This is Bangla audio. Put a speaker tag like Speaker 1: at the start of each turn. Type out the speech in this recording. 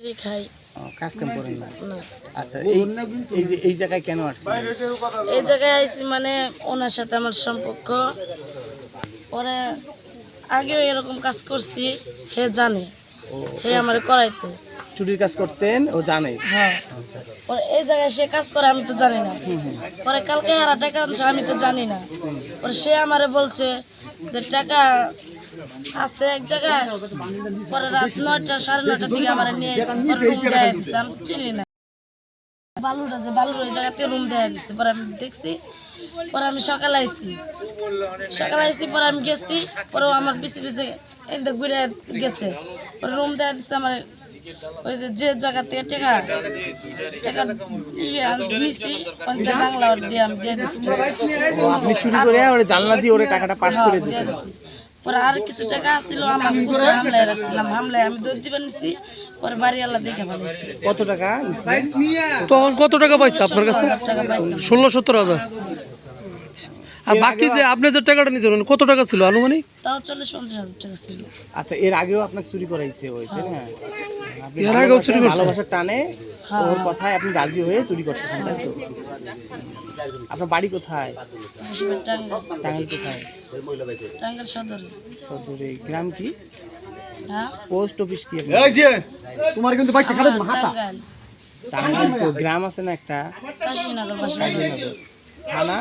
Speaker 1: এই খাই।
Speaker 2: কাজ কাম করেন না?
Speaker 1: না।
Speaker 2: আচ্ছা এই এই যে এই জায়গায় কেন
Speaker 1: এই জায়গায় আইছি মানে ওনার সাথে আমার সম্পর্ক। পরে আগেও এরকম কাজ করছি হে জানে হে আমার করাইতো।
Speaker 2: চুরির কাজ করতেন ও জানে?
Speaker 1: হ্যাঁ।
Speaker 2: আচ্ছা।
Speaker 1: পরে এই জায়গায় সে কাজ করে আমি তো জানি না। পরে কালকে আর টাকা আমি তো জানি না। পরে সে আমারে বলছে যে টাকা আসতে এক জায়গায় পরে রাত নয়টা সাড়ে নয়টার দিকে আমার নিয়ে রুম দিচ্ছে আমি চিনি না। বালুটা যে বালুর ওই জায়গাতে রুম দেয় দিচ্ছে পরে আমি দেখছি পরে আমি সকালে আসছি। সকালে আসছি পরে আমি গেছি পরে আমার পিছে পিছে এনতে ঘুরে গেছে। পরে রুম দিচ্ছে আমার ওই যে যে জায়গা থেকে টাকা টাকা ইয়ে ওইটা জানলা দিয়ে আমি দিয়ে দিচ্ছি
Speaker 2: আপনি চুরি করে ওরে জানলা দিয়ে ওরে টাকাটা পাস
Speaker 1: হ্যাঁ,
Speaker 2: করে
Speaker 1: দিচ্ছি। পরে আর কিছু টাকা আসছিল আমার কুস্তে হামলায় রাখছিলাম হামলায় আমি দুধ দিবেন নিচ্ছি পরে বাড়ি আল্লাহ দেখে ফেলেছি
Speaker 2: কত টাকা
Speaker 3: তখন কত টাকা পাইছে আপনার কাছে?
Speaker 1: টাকা
Speaker 3: ষোলো সত্তর হাজার। আর বাকি যে আপনি যে টাকাটা নিয়েছিলেন কত টাকা ছিল আনুমানিক?
Speaker 1: তাও চল্লিশ পঞ্চাশ হাজার টাকা ছিল।
Speaker 2: আচ্ছা এর আগেও আপনাকে চুরি করাইছে ওই তাই না?
Speaker 3: এর আগেও চুরি করছে?
Speaker 2: ভালোবাসার টানে ওর কথায় আপনি রাজি হয়ে চুরি করতেছেন তাই তো আপনার বাড়ি কোথায় টাঙ্গাইল কোথায়
Speaker 1: টাঙ্গার সদরে
Speaker 2: সদরে গ্রাম কি
Speaker 1: হ্যাঁ
Speaker 2: পোস্ট অফিস কি
Speaker 4: তোমার কিন্তু বাইক
Speaker 1: আমার টাঙ্গাইল
Speaker 2: টাঙ্গাইল তো গ্রাম আছে না একটা
Speaker 1: কাশীনগর বাসা
Speaker 2: থানা